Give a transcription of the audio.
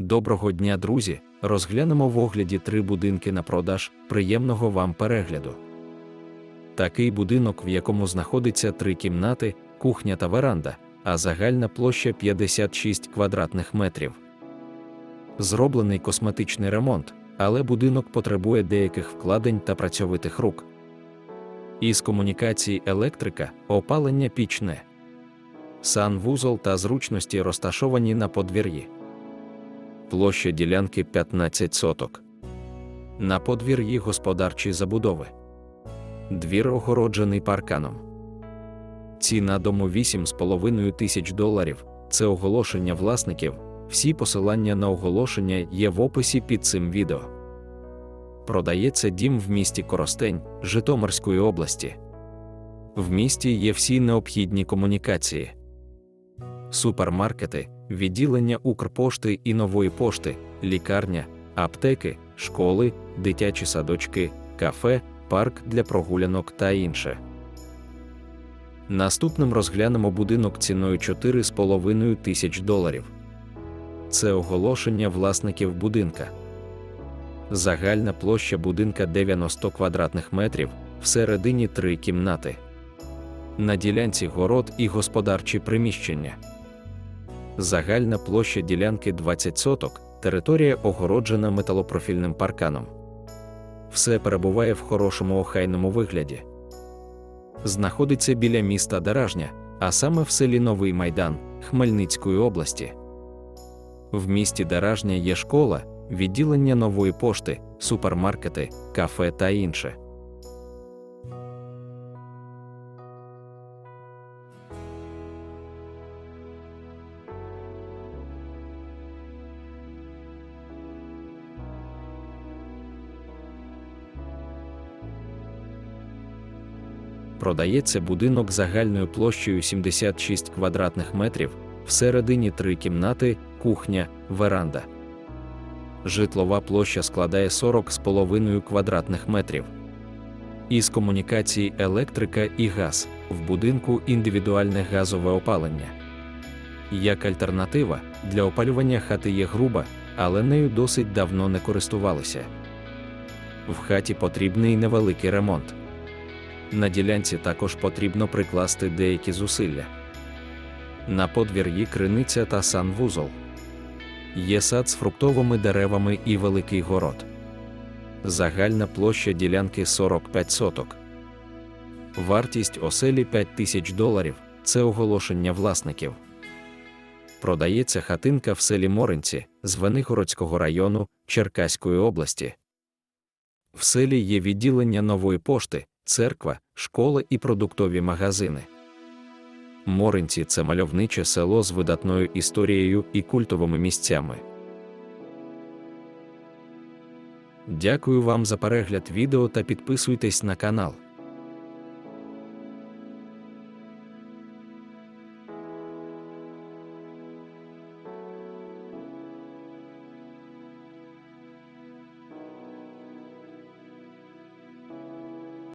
Доброго дня, друзі! Розглянемо в огляді три будинки на продаж. Приємного вам перегляду. Такий будинок, в якому знаходиться три кімнати, кухня та веранда, а загальна площа 56 квадратних метрів. Зроблений косметичний ремонт, але будинок потребує деяких вкладень та працьовитих рук. Із комунікацій електрика, опалення пічне. Санвузол та зручності розташовані на подвір'ї. Площа ділянки 15 соток. На подвір'ї господарчі забудови. Двір огороджений парканом. Ціна дому 8,5 тисяч доларів. Це оголошення власників. Всі посилання на оголошення є в описі під цим відео. Продається дім в місті Коростень Житомирської області. В місті є всі необхідні комунікації. Супермаркети, відділення Укрпошти і нової пошти, лікарня, аптеки, школи, дитячі садочки, кафе, парк для прогулянок та інше. Наступним розглянемо будинок ціною 4,5 тисяч доларів. Це оголошення власників будинка. Загальна площа будинка 90 квадратних метрів, всередині три кімнати. На ділянці город і господарчі приміщення. Загальна площа ділянки 20 соток, територія огороджена металопрофільним парканом. Все перебуває в хорошому охайному вигляді. Знаходиться біля міста Даражня, а саме в селі Новий Майдан Хмельницької області. В місті Даражня є школа, відділення нової пошти, супермаркети, кафе та інше. Продається будинок загальною площею 76 квадратних метрів, всередині три кімнати, кухня, веранда. Житлова площа складає 40,5 квадратних метрів. Із комунікацій електрика і газ в будинку індивідуальне газове опалення. Як альтернатива для опалювання хати є груба, але нею досить давно не користувалися. В хаті потрібний невеликий ремонт. На ділянці також потрібно прикласти деякі зусилля. На подвір'ї криниця та санвузол. Є сад з фруктовими деревами і великий город. Загальна площа ділянки 45 соток. Вартість оселі 5 тисяч доларів це оголошення власників. Продається хатинка в селі Моринці з Венигородського району Черкаської області. В селі є відділення нової пошти, церква, школа і продуктові магазини. Моринці це мальовниче село з видатною історією і культовими місцями. Дякую вам за перегляд відео та підписуйтесь на канал.